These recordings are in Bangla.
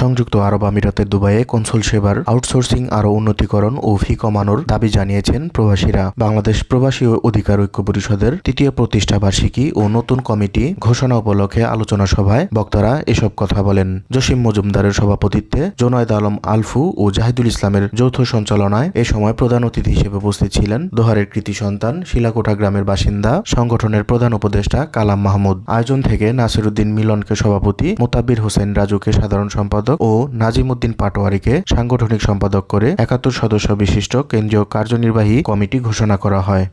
সংযুক্ত আরব আমিরাতের দুবাইয়ে কনসুল সেবার আউটসোর্সিং আরও উন্নতিকরণ ও ফি কমানোর দাবি জানিয়েছেন প্রবাসীরা। বাংলাদেশ প্রবাসী অধিকার ঐক্য পরিষদের তৃতীয় প্রতিষ্ঠা বার্ষিকী ও নতুন কমিটি ঘোষণা উপলক্ষে আলোচনা সভায় বক্তারা এসব কথা বলেন। জসিম মজুমদারের সভাপতিত্বে জোনায়দ আলম আলফু ও জাহিদুল ইসলামের যৌথ সঞ্চালনায় এ সময় প্রধান অতিথি হিসেবে উপস্থিত ছিলেন দোহারের কৃতি সন্তান শিলাকোঠা গ্রামের বাসিন্দা, সংগঠনের প্রধান উপদেষ্টা কালাম মাহমুদ। আয়োজন থেকে নাসিরুদ্দিন মিলনকে সভাপতি মোতাব্বির হোসেন রাজুকে সাধারণ সম্পাদক ও নাজিমুদ্দিন পাটোয়ারিকে সাংগঠনিক সম্পাদক করে একাত্তর সদস্য বিশিষ্ট কেন্দ্রীয় কার্যনির্বাহী কমিটি ঘোষণা করা হয়।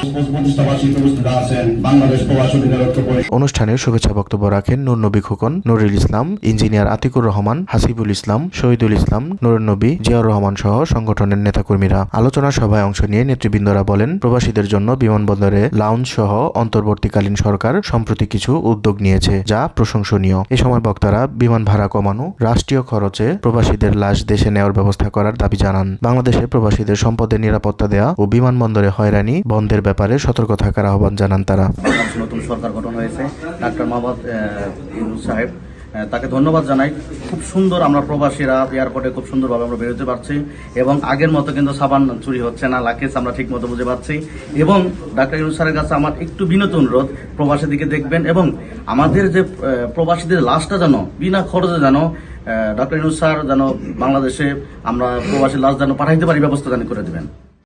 অনুষ্ঠানে শুভেচ্ছা বক্তব্য রাখেন নূর নবী খোকন, নুরুল ইসলাম, ইঞ্জিনিয়ার আতিকুর রহমান, হাসিবুল ইসলাম, শহীদুল ইসলাম নুরুল নবী, জিয়াউর রহমান সহ সংগঠনের নেতাকর্মীরা। আলোচনা সভায় অংশ নিয়ে নেতৃবৃন্দরা বলেন, প্রবাসীদের জন্য বিমানবন্দরে লাউঞ্জ সহ অন্তর্বর্তীকালীন সরকার সম্প্রতি কিছু উদ্যোগ নিয়েছে, যা প্রশংসনীয়। এ সময় বক্তারা বিমান ভাড়া কমানো, রাষ্ট্রীয় খরচে প্রবাসীদের লাশ দেশে নেওয়ার ব্যবস্থা করার দাবি জানান। বাংলাদেশে প্রবাসীদের সম্পদের নিরাপত্তা দেয়া ও বিমানবন্দরে হয়রানি বন্ধের ব্যাপারে সতর্ক থাকার আহ্বান জানান তারা। নতুন সরকার গঠন হয়েছে। ডাক্তার আহ, সাহেব তাকে ধন্যবাদ জানাই। খুব সুন্দর আমরা প্রবাসীরা এয়ারপোর্টে খুব সুন্দরভাবে আমরা বেরোতে পারছি এবং আগের মতো কিন্তু সাবান চুরি হচ্ছে না লাকেজ আমরা ঠিক মতো বুঝে পাচ্ছি এবং ডাক্তার ইউনূস স্যারের কাছে আমার একটু বিনত অনুরোধ প্রবাসী দিকে দেখবেন এবং আমাদের যে প্রবাসীদের লাশটা যেন, বিনা খরচে যেন ডক্টর ইউনুস স্যার যেন বাংলাদেশে আমরা প্রবাসী লাশ যেন পাঠাইতে পারি, ব্যবস্থা যেন করে দেবেন।